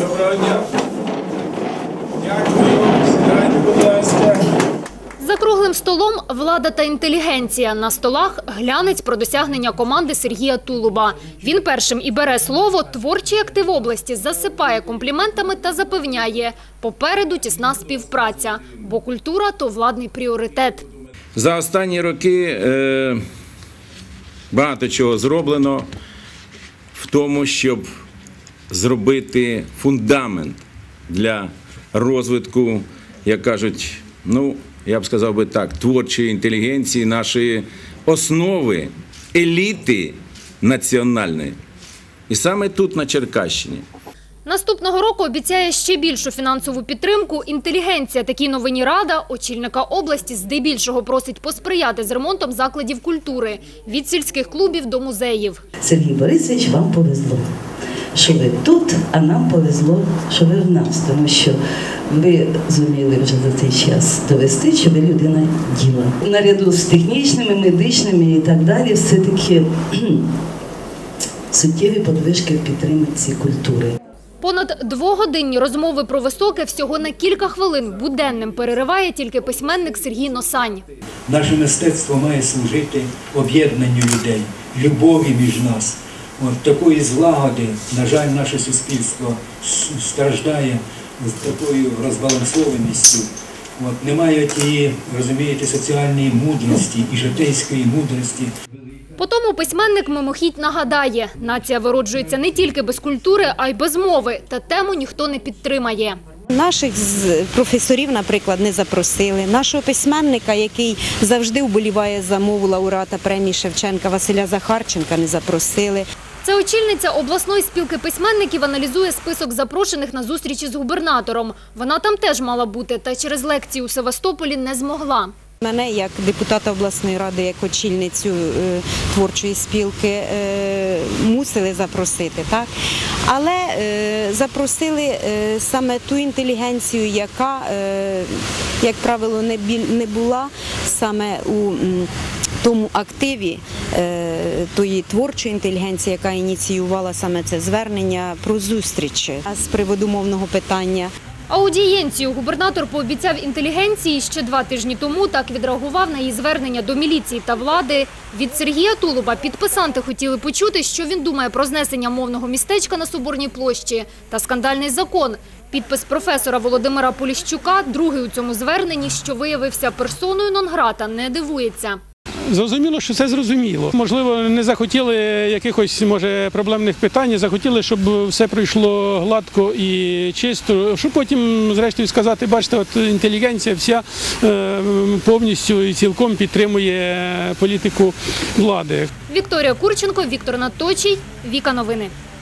Доброго дня. Дякую. Сідайте, будь ласка. За круглим столом влада та інтелігенція. На столах глянець про досягнення команди Сергія Тулуба. Він першим і бере слово. Творчий актив області засипає компліментами та запевняє – попереду тісна співпраця, бо культура – то владний пріоритет. За останні роки е, багато чого зроблено в тому, щоб зробити фундамент для розвитку, як кажуть, ну, я б сказав би так, творчої інтелігенції, нашої основи, еліти національної. І саме тут, на Черкащині. Наступного року обіцяє ще більшу фінансову підтримку. Інтелігенція такій новині рада очільника області здебільшого просить посприяти з ремонтом закладів культури від сільських клубів до музеїв. Сергій Борисович, вам повезло, що ви тут, а нам повезло, що ви в нас, тому що ви зуміли вже за цей час довести, що ви людина діла. Наряду з технічними, медичними і так далі, все-таки суттєві подвижки в підтримці культури. Понад двогодинні розмови про високе всього на кілька хвилин буденним перериває тільки письменник Сергій Носань. Наше мистецтво має служити об'єднанню людей, любові між нас. От такої злагоди, на жаль, наше суспільство страждає з такою розбалансованістю. От немає тієї, розумієте, соціальної мудрості і житейської мудрості. По тому письменник мимохідь нагадає, нація вироджується не тільки без культури, а й без мови, та тему ніхто не підтримає. Наших професорів, наприклад, не запросили. Нашого письменника, який завжди вболіває за мову лауреата премії Шевченка Василя Захарченка, не запросили. Це очільниця обласної спілки письменників аналізує список запрошених на зустрічі з губернатором. Вона там теж мала бути, та через лекцію у Севастополі не змогла. Мене як депутата обласної ради, як очільницю е, творчої спілки, е, мусили запросити? Але е, запросили саме ту інтелігенцію, яка, як правило, не, була саме у тому активі е, тої творчої інтелігенції, яка ініціювала саме це звернення про зустрічі. З приводу мовного питання Аудієнцію губернатор пообіцяв інтелігенції ще два тижні тому. Так відреагував на її звернення до міліції та влади. Від Сергія Тулуба підписанти хотіли почути, що він думає про знесення мовного містечка на Соборній площі та скандальний закон. Підпис професора Володимира Поліщука, другий у цьому зверненні, що виявився персоною нон-грата, не дивується. Зрозуміло, що це зрозуміло. Можливо, не захотіли якихось може проблемних питань, захотіли, щоб все пройшло гладко і чисто. Щоб потім, зрештою, сказати, бачите, от інтелігенція вся е, повністю і цілком підтримує політику влади. Вікторія Курченко, Віктор Наточий, Віка Новини.